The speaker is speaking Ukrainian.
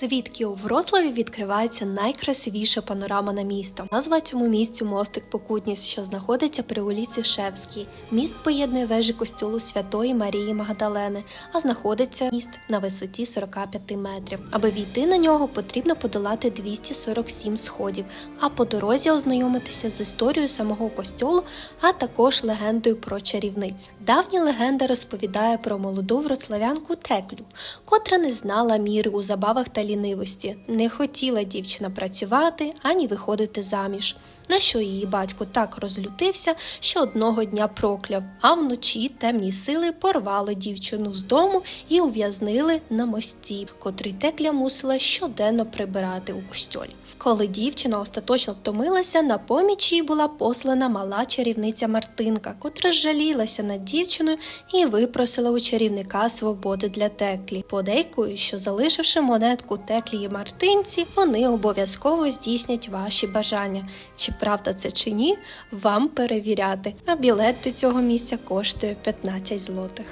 звідки у Вроцлаві відкривається найкрасивіша панорама на місто. Назва цьому місцю мостик Покутність, що знаходиться при вулиці Шевській. Міст поєднує вежі костюлу Святої Марії Магдалени, а знаходиться міст на висоті 45 метрів. Аби війти на нього, потрібно подолати 247 сходів, а по дорозі ознайомитися з історією самого костюлу, а також легендою про чарівниць. Давня легенда розповідає про молоду вроцлавянку Теклю, котра не знала міри у забавах та лінивості, не хотіла дівчина працювати ані виходити заміж. На що її батько так розлютився, що одного дня прокляв, а вночі темні сили порвали дівчину з дому і ув'язнили на мості, котрий текля мусила щоденно прибирати у костьолі. Коли дівчина остаточно втомилася, на поміч їй була послана мала чарівниця Мартинка, котра жалілася над дівчиною і випросила у чарівника свободи для теклі, подейкою, що залишивши монетку теклі і Мартинці, вони обов'язково здійснять ваші бажання. Чи правда це чи ні, вам перевіряти. А білет до цього місця коштує 15 злотих.